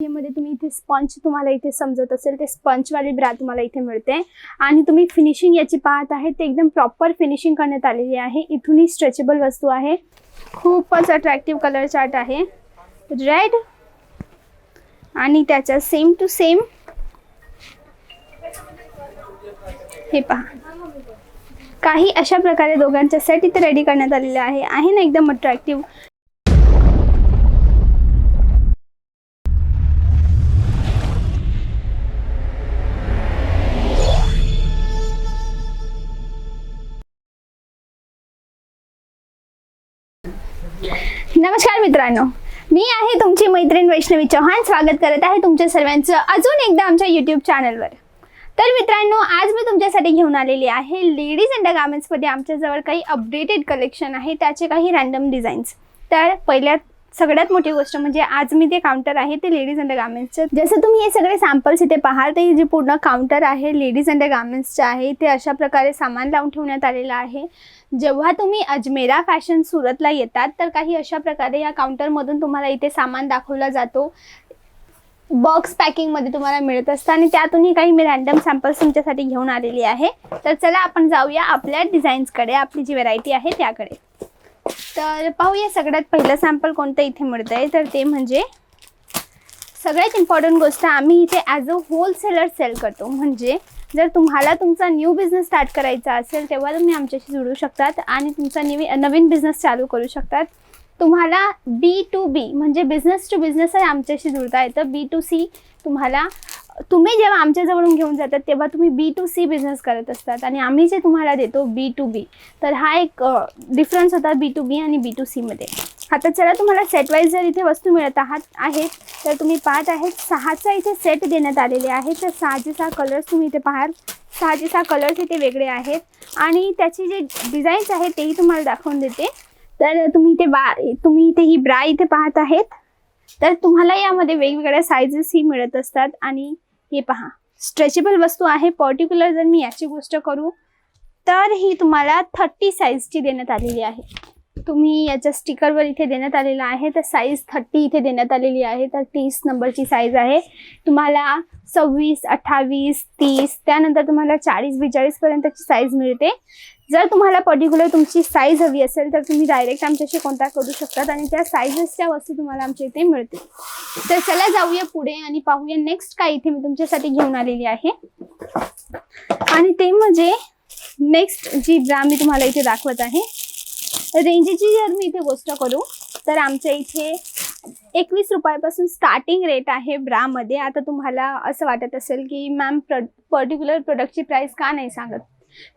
मध्ये तुम्ही इथे स्पंज तुम्हाला इथे समजत असेल ते स्पंजवाली ब्रा तुम्हाला इथे मिळते. आणि तुम्ही फिनिशिंग याची पाहत आहे ते एकदम प्रॉपर फिनिशिंग करण्यात आलेली आहे. इथूनही स्ट्रेचेबल वस्तू आहे. खूपच अट्रॅक्टिव्ह कलर चार्ट आहे. रेड आणि त्याच्या सेम टू सेम हे पहा. काही अशा प्रकारे दोघांच्या सेट इथे रेडी करण्यात आलेले आहे. आहे ना एकदम अट्रॅक्टिव्ह मित्रांनो मी आहे तुमची मैत्रीण वैष्णवी चौहान. स्वागत करत आहे तुमच्या सर्वांचं अजून एकदा आमच्या यूट्यूब चॅनलवर तर मित्रांनो आज मी तुमच्यासाठी घेऊन आलेली आहे लेडीज अंडर गार्मेंट्समध्ये आमच्याजवळ काही अपडेटेड कलेक्शन आहे त्याचे काही रॅन्डम डिझाईन्स तर पहिल्यात सगळ्यात मोठी गोष्ट म्हणजे आज मी ते काउंटर आहे ते लेडीज अंडर गार्मेंट्सचे जसं तुम्ही हे सगळे सॅम्पल्स इथे पाहाल तर जे पूर्ण काउंटर आहे लेडीज अंडर गार्मेंट्सचे आहे ते अशा प्रकारे सामान लावून ठेवण्यात आलेलं आहे. जेव्हा तुम्ही अजमेरा फॅशन सुरतला येतात तर काही अशा प्रकारे या काउंटरमधून तुम्हाला इथे सामान दाखवला जातो. बॉक्स पॅकिंगमध्ये तुम्हाला मिळत असतं आणि त्यातूनही काही मी रॅन्डम सॅम्पल्स तुमच्यासाठी घेऊन आलेली आहे. तर चला आपण जाऊया आपल्या डिझाईन्सकडे आपली जी व्हेरायटी आहे त्याकडे. तर पाहूया सगळ्यात पहिलं सॅम्पल कोणतं इथे मिळतं आहे तर ते म्हणजे सगळ्यात इम्पॉर्टंट गोष्ट आम्ही इथे ॲज अ होलसेलर सेल करतो. म्हणजे जर तुम्हाला तुमचा न्यू बिझनेस स्टार्ट करायचा असेल तेव्हा तुम्ही आमच्याशी जुळू शकतात आणि तुमचा नवी नवीन बिझनेस चालू करू शकतात. तुम्हाला बी टू बी म्हणजे बिझनेस टू बिझनेस आमच्याशी जुळता येतं. बी टू सी तुम्हाला तुम्ही जेव्हा आमच्याजवळून घेऊन जातात तेव्हा तुम्ही बी टू सी बिझनेस करत असतात. आणि आम्ही जे तुम्हाला देतो बी टू बी तर हा एक डिफरन्स होता बी टू बी आणि बी टू सीमध्ये आता चला तुम्हाला सेटवाईज जर इथे वस्तू मिळत आहात आहेत तर तुम्ही पाहत आहेत सहाचा इथे सेट देण्यात आलेले आहे. तर सहाचे सहा कलर्स तुम्ही इथे पाहाल. सहाचे सहा कलर्स इथे वेगळे आहेत. आणि त्याची जे डिझाईन्स आहेत तेही तुम्हाला दाखवून देते. तर तुम्ही इथे बा तुम्ही इथे ही ब्रा इथे पाहत आहेत. तर तुम्हाला यामध्ये वेगवेगळ्या सायझेस ही मिळत असतात. आणि हे पहा. स्ट्रेचेबल वस्तू आहे. पर्टिक्युलर जर मी याची गोष्ट करू तर ही तुम्हाला थर्टी साईजची देण्यात आलेली आहे. तुम्ही याच्या स्टिकरवर इथे देण्यात आलेलं आहे. तर साईज थर्टी इथे देण्यात आलेली आहे. तर तीस नंबरची साईज आहे. तुम्हाला सव्वीस अठ्ठावीस तीस त्यानंतर तुम्हाला चाळीस बेचाळीसपर्यंतची साईज मिळते. जर तुम्हाला पर्टिक्युलर तुमची साईज हवी असेल तर तुम्ही डायरेक्ट आमच्याशी कॉन्टॅक्ट करू शकतात आणि त्या साईजेसच्या वस्तू तुम्हाला आमच्या इथे मिळतील. तर चला जाऊया पुढे आणि पाहूया नेक्स्ट काय इथे मी तुमच्यासाठी घेऊन आलेली आहे. आणि ते म्हणजे नेक्स्ट जी ब्रा मी तुम्हाला इथे दाखवत आहे रेंजची जर मी इथे गोष्ट करू तर आमच्या इथे एकवीस रुपयापासून स्टार्टिंग रेट आहे ब्रामध्ये आता तुम्हाला असं वाटत असेल की मॅम प्र पर्टिक्युलर प्रोडक्टची प्राईस का नाही सांगत?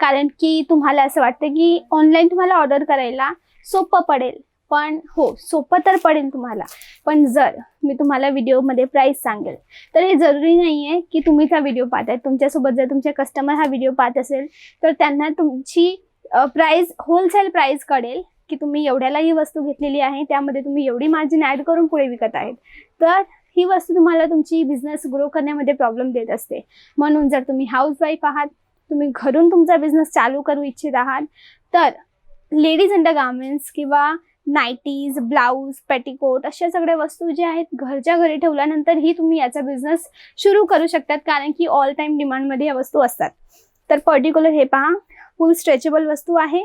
कारण की तुम्हाला असं वाटतं की ऑनलाईन तुम्हाला ऑर्डर करायला सोपं पडेल. पण हो सोपं तर पडेल तुम्हाला. पण जर मी तुम्हाला व्हिडिओमध्ये प्राईस सांगेल तर हे जरुरी नाही आहे की तुम्ही हा व्हिडिओ पाहताय. तुमच्यासोबत जर तुमचे कस्टमर हा व्हिडिओ पाहत असेल तर त्यांना तुमची प्राईज होलसेल प्राईज कळेल की तुम्ही एवढ्याला ही वस्तू घेतलेली आहे. त्यामध्ये तुम्ही एवढी मार्जिन ॲड करून पुढे विकत आहेत. तर ही वस्तू तुम्हाला तुमची बिझनेस ग्रो करण्यामध्ये प्रॉब्लेम देत असते. म्हणून जर तुम्ही हाऊसवाईफ आहात तुम्ही घरून तुमचा बिझनेस चालू करू इच्छित आहात तर लेडीज अंडर गार्मेंट्स किंवा नाईटीज ब्लाऊज पेटिकोट अशा सगळ्या वस्तू ज्या आहेत घरच्या घरी ठेवल्यानंतरही तुम्ही याचा बिझनेस सुरू करू शकतात कारण की ऑल टाईम डिमांडमध्ये या वस्तू असतात. तर पर्टिक्युलर हे पहा फुल स्ट्रेचेबल वस्तू आहे.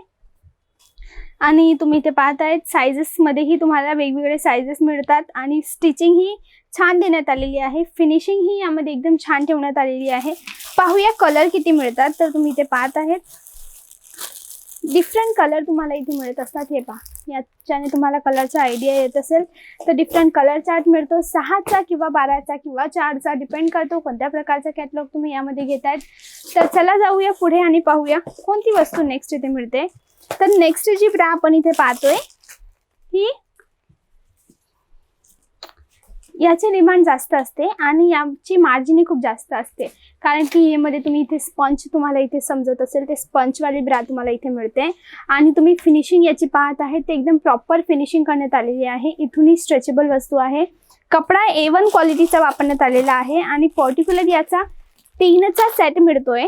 आणि तुम्ही इथे पाहत आहेत सायझेसमध्येही तुम्हाला वेगवेगळे सायझेस मिळतात आणि स्टिचिंग ही छान देण्यात आलेली आहे. फिनिशिंग ही यामध्ये एकदम छान ठेवण्यात आलेली आहे. पाहूया कलर किती मिळतात तर तुम्ही इथे पाहत आहेत. डिफरंट कलर तुम्हाला इथे मिळत असतात. हे पहा याच्याने तुम्हाला कलरचा आयडिया येत असेल. तर डिफरंट कलर चार्ट मिळतो. सहाचा किंवा बाराचा किंवा चारचा डिपेंड करतो कोणत्या प्रकारचा कॅटलॉग तुम्ही यामध्ये घेत आहेत तर चला जाऊया पुढे आणि पाहूया कोणती वस्तू नेक्स्ट इथे मिळते. तर नेक्स्ट जी ब्रा आपण इथे पाहतोय ही याची डिमांड जास्त असते आणि याची मार्जिनही खूप जास्त असते. कारण की यामध्ये तुम्ही इथे स्पंच तुम्हाला इथे समजत असेल ते स्पंचवाली ब्रा तुम्हाला इथे मिळते. आणि तुम्ही फिनिशिंग याची पाहत आहे ते एकदम प्रॉपर फिनिशिंग करण्यात आलेली आहे. इथूनही स्ट्रेचेबल वस्तू आहे. कपडा ए वन क्वालिटीचा वापरण्यात आलेला आहे आणि पर्टिक्युलर याचा तीनचा सेट मिळतोय.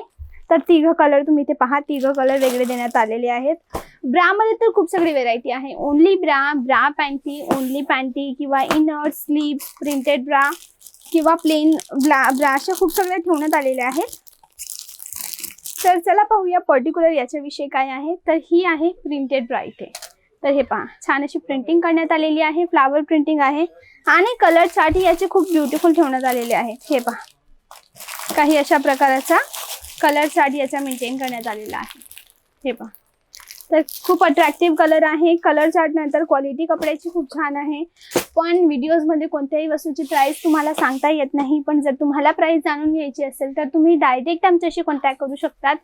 तर तिघं कलर तुम्ही इथे पहा. तिघं कलर वेगळे देण्यात आलेले आहेत. ब्रामध्ये तर खूप सगळी व्हेरायटी आहे. Only bra bra panty only panty किंवा इनर स्लीव प्रिंटेड ब्रा किंवा प्लेन ब्ला ब्रा अशा खूप सगळ्या ठेवण्यात आलेल्या आहेत. तर चला पाहूया पर्टिक्युलर याच्याविषयी काय आहे. तर ही आहे प्रिंटेड ब्रा इथे. तर हे पहा. छान अशी प्रिंटिंग करण्यात आलेली आहे. फ्लावर प्रिंटिंग आहे. आणि कलरसाठी याचे खूप ब्युटिफुल ठेवण्यात आलेले आहेत. हे पहा. काही अशा प्रकाराचा कलर चार्ट याचा मेंटेन करण्यात आलेला आहे. हे पहा. तर खूप अट्रॅक्टिव्ह कलर आहे. कलर चार्ट नंतर क्वालिटी कपड्याची खूप छान आहे. पण व्हिडिओजमध्ये कोणत्याही वस्तूची प्राईस तुम्हाला सांगता येत नाही. पण जर तुम्हाला प्राईस जाणून घ्यायची असेल तर तुम्ही डायरेक्ट आमच्याशी कॉन्टॅक्ट करू शकतात.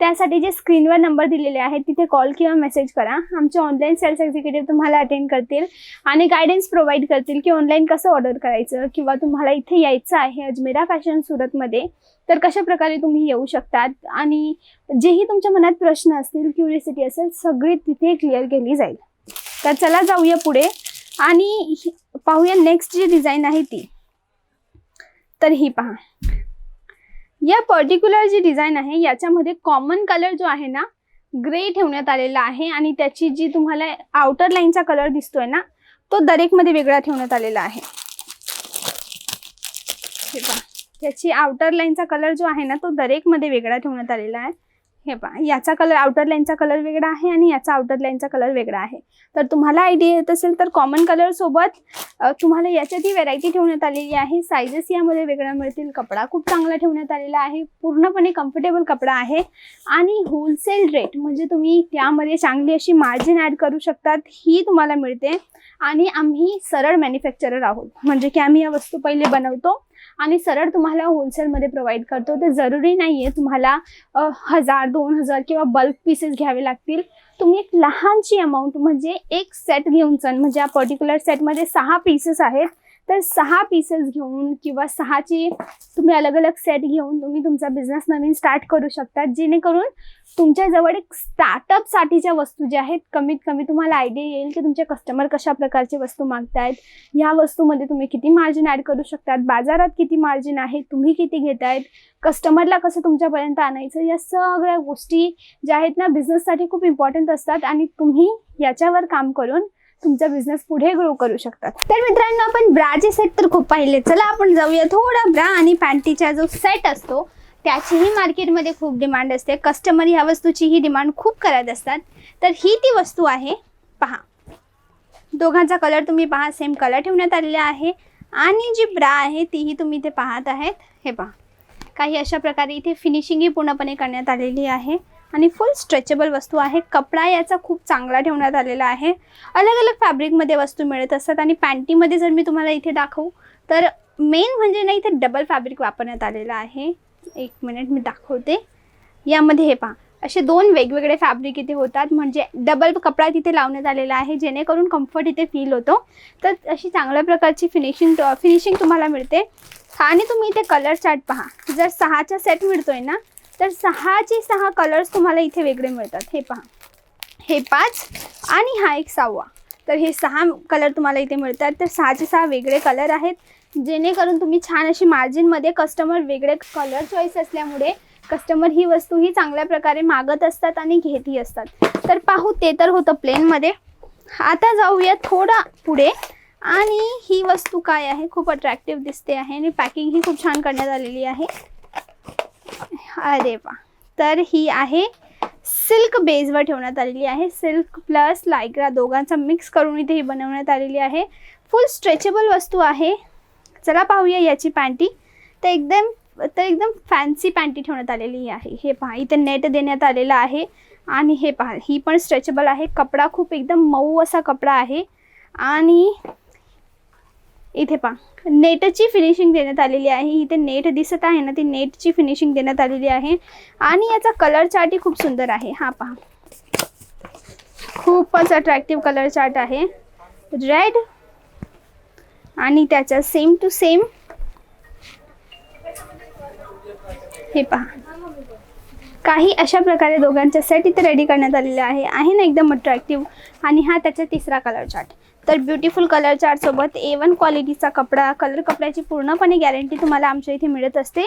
त्यासाठी जे स्क्रीनवर नंबर दिलेले आहेत तिथे कॉल किंवा मेसेज करा. आमचे ऑनलाईन सेल्स एक्झिक्युटिव्ह तुम्हाला अटेंड करतील आणि गायडन्स प्रोव्हाइड करतील की ऑनलाईन कसं ऑर्डर करायचं किंवा तुम्हाला इथे यायचं आहे अजमेरा फॅशन सुरतमध्ये तर कशा प्रकारे तुम्ही येऊ शकतात? आणि जेही तुमच्या मनात प्रश्न असतील क्युरिसिटी असेल सगळी तिथे क्लिअर केली जाईल. तर चला जाऊया पुढे आणि पाहूया नेक्स्ट जी डिझाईन आहे ती. तर ही पहा. या पर्टिक्युलर जी डिझाईन आहे याच्यामध्ये कॉमन कलर जो आहे ना ग्रे ठेवण्यात आलेला आहे आणि त्याची जी तुम्हाला आउटर लाईनचा कलर दिसतोय ना तो दरेकमध्ये वेगळा ठेवण्यात आलेला आहे. त्याची आउटर लाईनचा कलर जो आहे ना तो दरेकमध्ये वेगळा ठेवण्यात आलेला आहे. हे पहा याचा कलर आउटर लाईनचा कलर वेगळा आहे आणि याचा आउटर लाईनचा कलर वेगळा आहे. तर तुम्हाला आयडिया येत असेल तर कॉमन कलरसोबत तुम्हाला याच्यात ही व्हरायटी ठेवण्यात आलेली आहे. सायझेस यामध्ये वेगळ्या मिळतील. कपडा खूप चांगला ठेवण्यात आलेला आहे. पूर्णपणे कम्फर्टेबल कपडा आहे. आणि होलसेल रेट म्हणजे तुम्ही त्यामध्ये चांगली अशी मार्जिन ॲड करू शकतात ही तुम्हाला मिळते. आणि आम्ही सरळ मॅन्युफॅक्चरर आहोत. म्हणजे की आम्ही या वस्तू पहिले बनवतो आणि सरळ तुम्हाला होलसेलमध्ये प्रोव्हाइड करतो. ते जरुरी नाही आहे तुम्हाला हजार दोन हजार किंवा बल्क पीसेस घ्यावे लागतील. तुम्ही एक लहानशी अमाऊंट म्हणजे एक सेट घेऊन चल. म्हणजे या पर्टिक्युलर सेटमध्ये सहा पीसेस आहेत. तर सहा पीसेस घेऊन किंवा सहाची तुम्ही अलग अलग सेट घेऊन तुम्ही तुमचा बिझनेस नवीन स्टार्ट करू शकता. जेणेकरून तुमच्याजवळ एक स्टार्टअपसाठीच्या वस्तू ज्या आहेत कमीत कमी तुम्हाला आयडिया येईल की तुमचे कस्टमर कशा प्रकारची वस्तू मागतायत. ह्या वस्तूमध्ये तुम्ही किती मार्जिन ॲड करू शकतात बाजारात किती मार्जिन आहे तुम्ही किती घेतायत कस्टमरला कसं तुमच्यापर्यंत आणायचं या सगळ्या गोष्टी ज्या आहेत ना बिझनेससाठी खूप इम्पॉर्टंट असतात आणि तुम्ही याच्यावर काम करून तुमचा बिझनेस पुढे ग्रो करू शकतात. तर मित्रांनो आपण ब्राचे सेट तर खूप पाहिले. चला आपण जाऊया थोडा ब्रा आणि पॅन्टीचा जो सेट असतो त्याचीही मार्केटमध्ये खूप डिमांड असते. कस्टमर ह्या वस्तूचीही डिमांड खूप करत असतात. तर ही ती वस्तू आहे. पहा. दोघांचा कलर तुम्ही पहा. सेम कलर ठेवण्यात आलेला आहे. आणि जी ब्रा आहे तीही तुम्ही इथे पाहत आहेत. हे पहा. काही अशा प्रकारे इथे फिनिशिंगही पूर्णपणे करण्यात आलेली आहे. आणि फुल स्ट्रेचेबल वस्तू आहे. कपडा याचा खूप चांगला ठेवण्यात आलेला आहे. अलग अलग फॅब्रिकमध्ये वस्तू मिळत असतात आणि पॅन्टीमध्ये जर मी तुम्हाला इथे दाखवू तर मेन म्हणजे ना इथे डबल फॅब्रिक वापरण्यात आलेलं आहे. एक मिनिट मी दाखवते. यामध्ये हे पहा. असे दोन वेगवेगळे फॅब्रिक इथे होतात. म्हणजे डबल कपडा तिथे लावण्यात आलेला आहे जेणेकरून कम्फर्ट इथे फील होतो. तर अशी चांगल्या प्रकारची फिनिशिंग फिनिशिंग तुम्हाला मिळते. आणि तुम्ही इथे कलर चार्ट पहा. जर सहाचा सेट मिळतोय ना तर सहाचे सहा कलर्स तुम्हाला इथे वेगळे मिळतात. हे पहा. हे पाच आणि हा एक सहावा. तर हे सहा कलर तुम्हाला इथे मिळतात. तर सहाचे सहा वेगळे कलर आहेत. जेणेकरून तुम्ही छान अशी मार्जिनमध्ये कस्टमर वेगळे कलर चॉईस असल्यामुळे कस्टमर ही वस्तू ही चांगल्या प्रकारे मागत असतात आणि घेतही असतात. तर पाहू ते तर होतं प्लेनमध्ये आता जाऊया थोडा पुढे. आणि ही वस्तू काय आहे? खूप अट्रॅक्टिव्ह दिसते आहे आणि पॅकिंग ही खूप छान करण्यात आलेली आहे. अरे वा. तर ही आहे सिल्क बेसवर ठेवण्यात आलेली आहे. सिल्क प्लस लायग्रा दोघांचा मिक्स करून इथे ही बनवण्यात आलेली आहे. फुल स्ट्रेचेबल वस्तू आहे. चला पाहूया याची पॅन्टी. तर एकदम तर एकदम फॅन्सी पॅन्टी ठेवण्यात आलेली आहे. हे पहा इथे नेट देण्यात आलेलं आहे. आणि हे पहा ही पण स्ट्रेचेबल आहे. कपडा खूप एकदम मऊ असा कपडा आहे. आणि इथे पहा. नेटची फिनिशिंग देण्यात आलेली आहे. इथे नेट दिसत आहे ना ती नेटची फिनिशिंग देण्यात आलेली आहे. आणि याचा कलर चार्टही खूप सुंदर आहे. हा पहा. खूपच अट्रॅक्टिव्ह कलर चार्ट आहे. रेड आणि त्याच्या सेम टू सेम हे पहा. काही अशा प्रकारे दोघांच्या सेट इथे रेडी करण्यात आलेले आहे. आहे ना एकदम अट्रॅक्टिव्ह आणि हा त्याचा तिसरा कलर चार्ट तर ब्युटिफुल कलर चार्टसोबत ए वन क्वालिटीचा कपडा कलर कपड्याची पूर्णपणे गॅरंटी तुम्हाला आमच्या इथे मिळत असते.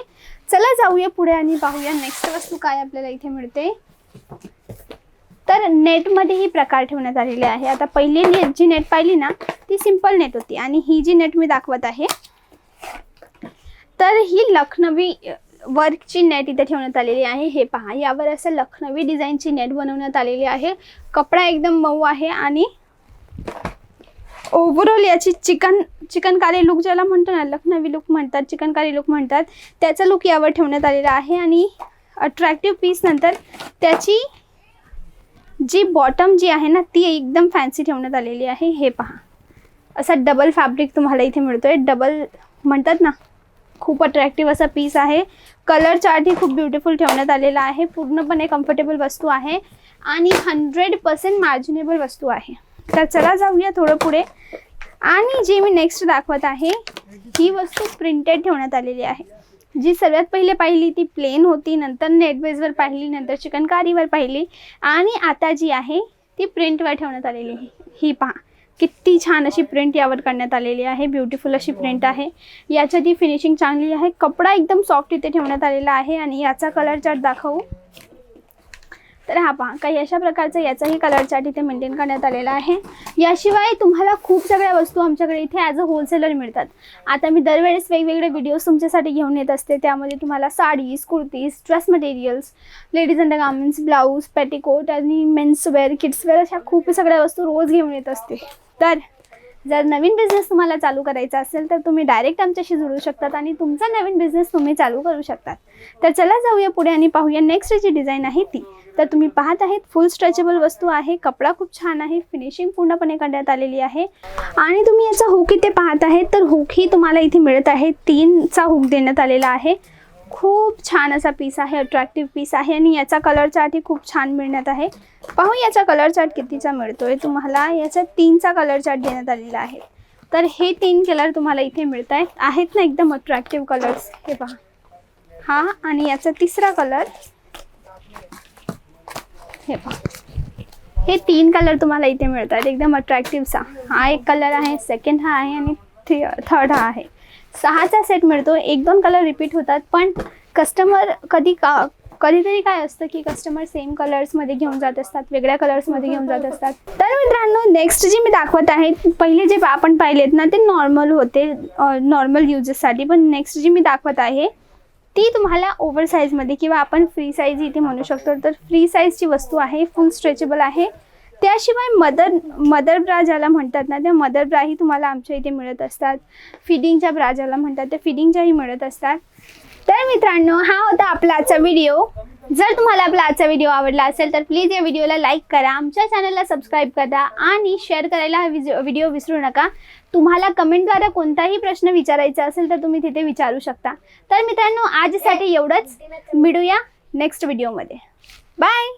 चला जाऊया पुढे आणि पाहूया नेक्स्ट वस्तू काय आपल्याला इथे मिळते. तर नेटमध्ये ही प्रकार ठेवण्यात आलेले आहे. आता पहिली नेट जी नेट पाहिली ना ती सिंपल नेट होती आणि ही जी नेट मी दाखवत आहे तर ही लखनवी वर्कची नेट इथे ठेवण्यात आलेली आहे. हे पहा यावर असं लखनवी डिझाईनची नेट बनवण्यात आलेली आहे. कपडा एकदम मऊ आहे आणि ओव्हरऑल याची चिकन चिकनकारी लुक ज्याला म्हणतो ना लखनवी लुक म्हणतात चिकनकारी लुक म्हणतात त्याचा लुक यावर ठेवण्यात आलेला आहे आणि अट्रॅक्टिव्ह पीस नंतर त्याची जी बॉटम जी आहे ना ती एकदम फॅन्सी ठेवण्यात आलेली आहे. हे पहा. असा डबल फॅब्रिक तुम्हाला इथे मिळतो आहे डबल म्हणतात ना खूप अट्रॅक्टिव्ह असा पीस आहे. कलर चार्टही खूप ब्युटिफुल ठेवण्यात आलेला आहे. पूर्णपणे कम्फर्टेबल वस्तू आहे आणि हंड्रेड पर्सेंट मार्जिनेबल वस्तू आहे. तर चला जाऊया थोडं पुढे. आणि जी मी नेक्स्ट दाखवत आहे ही वस्तू प्रिंटेड ठेवण्यात आलेली आहे. जी सर्वात पहिले पाहिली ती प्लेन होती नंतर नेटबेजवर पाहिली नंतर चिकनकारीवर पाहिली. आणि आता जी आहे ती प्रिंटवर ठेवण्यात आलेली आहे. ही पहा किती छान अशी प्रिंट यावर करण्यात आलेली आहे. ब्युटिफुल अशी प्रिंट आहे. याच्या ती फिनिशिंग चांगली आहे. कपडा एकदम सॉफ्ट इथे ठेवण्यात आलेला आहे. आणि याचा कलर चार्ट दाखवू. तर हा पहा काही अशा प्रकारचं याचाही कलर चार्ट इथे मेंटेन करण्यात आलेला आहे. याशिवाय तुम्हाला खूप सगळ्या वस्तू आमच्याकडे इथे ॲज अ होलसेलर मिळतात. आता मी दरवेळेस वेगवेगळे व्हिडिओज तुमच्यासाठी घेऊन येत असते. त्यामध्ये तुम्हाला sarees kurtis dress materials ladies undergarments blouse petticoat आणि मेन्सवेअर किड्सवेअर अशा खूप सगळ्या वस्तू रोज घेऊन येत असते. तर जर नवीन बिझनेस तुम्हाला चालू करायचा असेल तर तुम्ही डायरेक्ट आमच्याशी जुळू शकतात आणि तुमचा नवीन बिझनेस तुम्ही चालू करू शकतात. तर चला जाऊया पुढे आणि पाहूया नेक्स्ट जी डिझाईन आहे ती. तर तुम्ही पाहत आहेत फुल स्ट्रेचेबल वस्तू आहे कपडा खूप छान आहे फिनिशिंग पूर्णपणे करण्यात आलेली आहे. आणि तुम्ही याचा हुक इथे पाहत आहेत तर हुक ही तुम्हाला इथे मिळत आहे तीनचा हुक देण्यात आलेला आहे. खूप छान असा पीस आहे अट्रॅक्टिव्ह पीस आहे आणि याचा कलर चार्टही खूप छान मिळण्यात आहे. पाहू याचा कलर चार्ट कितीचा मिळतोय? तुम्हाला याचा तीनचा कलर चार्ट देण्यात आलेला आहे. तर हे तीन कलर तुम्हाला इथे मिळत आहेत आहेत ना एकदम अट्रॅक्टिव्ह कलर्स हे पहा. हा आणि याचा तिसरा कलर हे पहा. हे तीन कलर तुम्हाला इथे मिळतात एकदम अट्रॅक्टिव्हचा हा एक कलर आहे सेकंड हा आहे आणि थि थर्ड हा आहे. सहाचा सेट मिळतो. एक दोन कलर रिपीट होतात पण कस्टमर कधी का कधीतरी काय असतं की कस्टमर सेम कलर्समध्ये घेऊन जात असतात वेगळ्या कलर्समध्ये घेऊन जात असतात. तर मित्रांनो नेक्स्ट जी मी दाखवत आहे पहिले जे आपण पाहिलेत ना ते नॉर्मल होते नॉर्मल युजेससाठी पण नेक्स्ट जी मी दाखवत आहे ती तुम्हाला ओव्हर साईजमध्ये किंवा आपण फ्री साईज इथे म्हणू शकतो. तर फ्री साईजची वस्तू आहे फुल स्ट्रेचेबल आहे. त्याशिवाय मदर मदर ब्रा ज्याला म्हणतात ना त्या मदर ब्राही तुम्हाला आमच्या इथे मिळत असतात. फिडिंगच्या ब्रा ज्याला म्हणतात त्या फिडिंगच्याही मिळत असतात. तर मित्रांनो हा होता आपला आजचा व्हिडिओ जर तुम्हाला आपला आजचा व्हिडिओ आवडला असेल तर प्लीज या व्हिडिओला लाईक करा. आमच्या चॅनलला सबस्क्राईब करा आणि शेअर करायला हा विज व्हिडिओ विसरू नका. तुम्हाला कमेंटद्वारे कोणताही प्रश्न विचारायचा असेल तर तुम्ही तिथे विचारू शकता. तर मित्रांनो आजसाठी एवढंच. मिळूया नेक्स्ट व्हिडिओमध्ये बाय